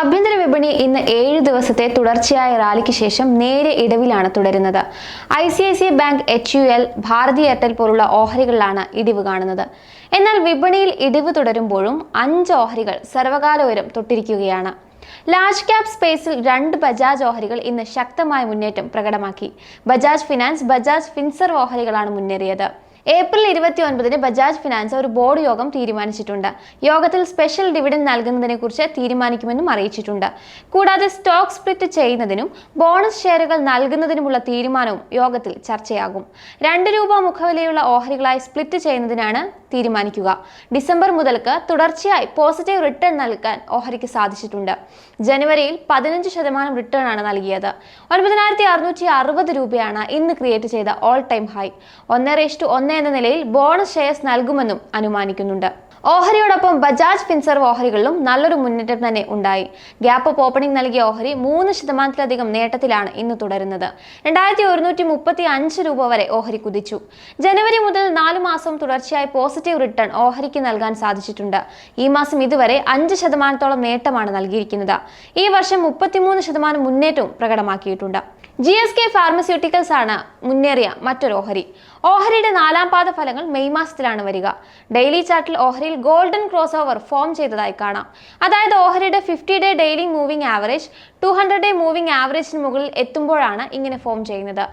ആഭ്യന്തര വിപണി ഇന്ന് ഏഴ് ദിവസത്തെ തുടർച്ചയായ റാലിക്ക് ശേഷം നേരെ ഇടിവിലാണ് തുടരുന്നത്. I C I C bank H U L Bharati Airtel പോലുള്ള ഓഹരികളിലാണ് ഇടിവ് കാണുന്നത്. എന്നാൽ വിപണിയിൽ ഇടിവ് തുടരുമ്പോഴും അഞ്ച് ഓഹരികൾ സർവകാല ഉയരം തൊട്ടിരിക്കുകയാണ്. ലാർജ് ക്യാപ് സ്പേസിൽ രണ്ട് ബജാജ് ഓഹരികൾ ഇന്ന് ശക്തമായ മുന്നേറ്റം പ്രകടമാക്കി. ബജാജ് ഫിനാൻസ് ബജാജ് ഫിൻസർവ് ഓഹരികളാണ് മുന്നേറിയത്. ഏപ്രിൽ ഇരുപത്തി ഒൻപതിന് ബജാജ് ഫിനാൻസ് ഒരു ബോർഡ് യോഗം തീരുമാനിച്ചിട്ടുണ്ട്. യോഗത്തിൽ സ്പെഷ്യൽ ഡിവിഡൻ നൽകുന്നതിനെ കുറിച്ച് തീരുമാനിക്കുമെന്നും അറിയിച്ചിട്ടുണ്ട്. കൂടാതെ സ്റ്റോക്ക് സ്പ്ലിറ്റ് ചെയ്യുന്നതിനും ബോണസ് ഷെയറുകൾ നൽകുന്നതിനുമുള്ള തീരുമാനവും യോഗത്തിൽ ചർച്ചയാകും. രണ്ട് രൂപ മുഖവിലയുള്ള ഓഹരികളായി സ്പ്ലിറ്റ് ചെയ്യുന്നതിനാണ് തീരുമാനിക്കുക. ഡിസംബർ മുതൽക്ക് തുടർച്ചയായി പോസിറ്റീവ് റിട്ടേൺ നൽകാൻ ഓഹരിക്ക് സാധിച്ചിട്ടുണ്ട്. ജനുവരിയിൽ പതിനഞ്ച് ശതമാനം റിട്ടേൺ ആണ് നൽകിയത്. ഒൻപതിനായിരത്തി അറുന്നൂറ്റി അറുപത് രൂപയാണ് ഇന്ന് ക്രിയേറ്റ് ചെയ്ത ഓൾ ടൈം ഹൈ. ഒന്നര ഇഷ്ടു ഒന്ന് എന്ന നിലയിൽ ബോണസ് ഷെയർസ് നൽകുമെന്നും അനുമാനിക്കുന്നുണ്ട്. ഓഹരിയോടൊപ്പം ബജാജ് ഫിൻസർവ് ഓഹരികളിലും നല്ലൊരു മുന്നേറ്റം തന്നെ ഉണ്ടായി. ഗ്യാപ്പ് ഓഫ് ഓപ്പണിംഗ് നൽകിയ ഓഹരി മൂന്ന് ശതമാനത്തിലധികം നേട്ടത്തിലാണ് ഇന്ന് തുടരുന്നത്. രണ്ടായിരത്തി ഒരുന്നൂറ്റി മുപ്പത്തി അഞ്ച് രൂപ വരെ ഓഹരി കുതിച്ചു. ജനുവരി മുതൽ നാല് മാസം തുടർച്ചയായി പോസിറ്റീവ് റിട്ടേൺ ഓഹരിക്ക് നൽകാൻ സാധിച്ചിട്ടുണ്ട്. ഈ മാസം ഇതുവരെ അഞ്ച് ശതമാനത്തോളം നേട്ടമാണ് നൽകിയിരിക്കുന്നത്. ഈ വർഷം മുപ്പത്തിമൂന്ന് ശതമാനം മുന്നേറ്റവും പ്രകടമാക്കിയിട്ടുണ്ട്. ജി എസ് കെ ഫാർമസ്യൂട്ടിക്കൽസ് ആണ് മുന്നേറിയ മറ്റൊരു ഓഹരി. ഓഹരിയുടെ നാലാം പാദ ഫലങ്ങൾ മെയ് മാസത്തിലാണ് വരിക. ഡെയിലി ചാർട്ടിൽ ഓഹരിയിൽ ഗോൾഡൻ ക്രോസ് ഓവർ ഫോം ചെയ്തതായി കാണാം. അതായത് ഓഹരിയുടെ fifty day daily moving average two hundred day moving ആവറേജിന് മുകളിൽ എത്തുമ്പോഴാണ് ഇങ്ങനെ ഫോം ചെയ്യുന്നത്.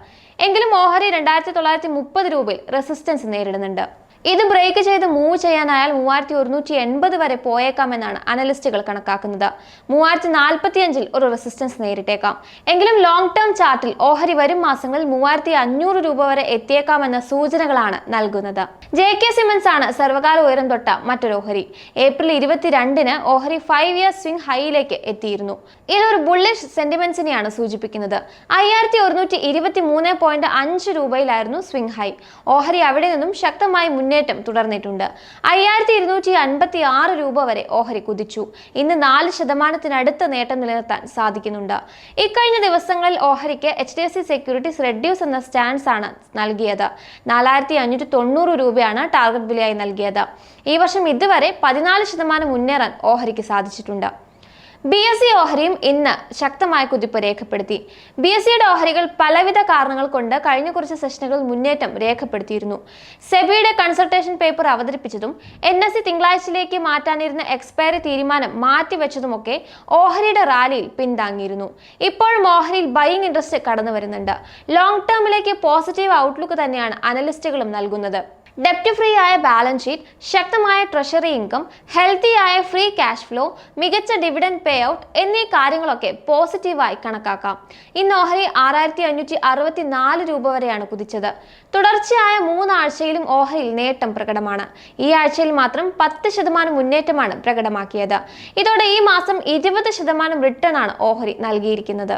എങ്കിലും ഓഹരി രണ്ടായിരത്തി തൊള്ളായിരത്തി മുപ്പത് രൂപയിൽ റെസിസ്റ്റൻസ് നേരിടുന്നുണ്ട്. ഇത് ബ്രേക്ക് ചെയ്ത് മൂവ് ചെയ്യാനായാൽ മൂവായിരത്തി ഒരുന്നൂറ്റി എൺപത് വരെ പോയേക്കാമെന്നാണ് അനലിസ്റ്റുകൾ കണക്കാക്കുന്നത്. മൂവായിരത്തി നാൽപ്പത്തി അഞ്ചിൽ ഒരു റെസിസ്റ്റൻസ് നേരിട്ടേക്കാം. എങ്കിലും ലോങ് ടേം ചാർട്ടിൽ ഓഹരി വരും മാസങ്ങളിൽ മൂവായിരത്തി അഞ്ഞൂറ് രൂപ വരെ എത്തിയേക്കാമെന്ന സൂചനകളാണ് നൽകുന്നത്. ജെ കെ സിമൻസ് ആണ് സർവകാല ഉയരം തൊട്ട മറ്റൊരു ഓഹരി. ഏപ്രിൽ ഇരുപത്തിരണ്ടിന് ഓഹരി ഫൈവ് ഇയർ സ്വിംഗ് ഹൈയിലേക്ക് എത്തിയിരുന്നു. ഇതൊരു ബുള്ളിഷ് സെന്റിമെന്റ്സിനെയാണ് സൂചിപ്പിക്കുന്നത്. അയ്യായിരത്തി ഒരുന്നൂറ്റി ഇരുപത്തി മൂന്ന് പോയിന്റ് അഞ്ച് രൂപയിലായിരുന്നു സ്വിംഗ് ഹൈ ഓഹരി അവിടെ നിന്നും ശക്തമായി മുന്നേറ്റം തുടർന്നിട്ടുണ്ട്. അയ്യായിരത്തി ഇരുന്നൂറ്റി അൻപത്തി ആറ് രൂപ വരെ ഓഹരി കുതിച്ചു. ഇന്ന് നാല് ശതമാനത്തിനടുത്ത് നേട്ടം നിലനിർത്താൻ സാധിക്കുന്നുണ്ട്. ഇക്കഴിഞ്ഞ ദിവസങ്ങളിൽ ഓഹരിക്ക് H D F C securities reduce എന്ന സ്റ്റാൻസ് ആണ് നൽകിയത്. നാലായിരത്തി അഞ്ഞൂറ്റി തൊണ്ണൂറ് രൂപയാണ് ടാർഗറ്റ് വിലയായി നൽകിയത്. ഈ വർഷം ഇതുവരെ പതിനാല് ശതമാനം മുന്നേറാൻ ഓഹരിക്ക് സാധിച്ചിട്ടുണ്ട്. ബി എസ് സി ഓഹരിയും ഇന്ന് ശക്തമായ കുതിപ്പ് രേഖപ്പെടുത്തി. ബി എസ് സിയുടെ ഓഹരികൾ പലവിധ കാരണങ്ങൾ കൊണ്ട് കഴിഞ്ഞ കുറച്ച് സെഷനുകളിൽ മുന്നേറ്റം രേഖപ്പെടുത്തിയിരുന്നു. സെബിയുടെ കൺസൾട്ടേഷൻ പേപ്പർ അവതരിപ്പിച്ചതും എൻ എസ് സി തിങ്കളാഴ്ചയിലേക്ക് മാറ്റാനിരുന്ന എക്സ്പയറി തീരുമാനം മാറ്റിവെച്ചതുമൊക്കെ ഓഹരിയുടെ റാലിയിൽ പിന്താങ്ങിയിരുന്നു ഇപ്പോഴും ഓഹരിയിൽ ബൈയിങ് ഇൻട്രസ്റ്റ് കടന്നു വരുന്നുണ്ട് ലോങ് ടേമിലേക്ക് പോസിറ്റീവ് ഔട്ട്ലുക്ക് തന്നെയാണ് അനലിസ്റ്റുകളും നൽകുന്നത്. ഡെപ്റ്റ് ഫ്രീ ആയ ബാലൻസ് ഷീറ്റ് ശക്തമായ ട്രഷറി ഇൻകം ഹെൽത്തി ആയ ഫ്രീ ക്യാഷ് ഫ്ലോ മികച്ച ഡിവിഡൻഡ് പേ ഔട്ട് എന്നീ കാര്യങ്ങളൊക്കെ പോസിറ്റീവായി കണക്കാക്കാം. ഇന്ന് ഓഹരി ആറായിരത്തി അഞ്ഞൂറ്റി അറുപത്തി നാല് രൂപ വരെയാണ് കുതിച്ചത്. തുടർച്ചയായ മൂന്നാഴ്ചയിലും ഓഹരിയിൽ നേട്ടം പ്രകടമാണ്. ഈ ആഴ്ചയിൽ മാത്രം പത്ത് ശതമാനം മുന്നേറ്റമാണ് പ്രകടമാക്കിയത്. ഇതോടെ ഈ മാസം ഇരുപത് ശതമാനം റിട്ടേൺ ആണ് ഓഹരി നൽകിയിരിക്കുന്നത്.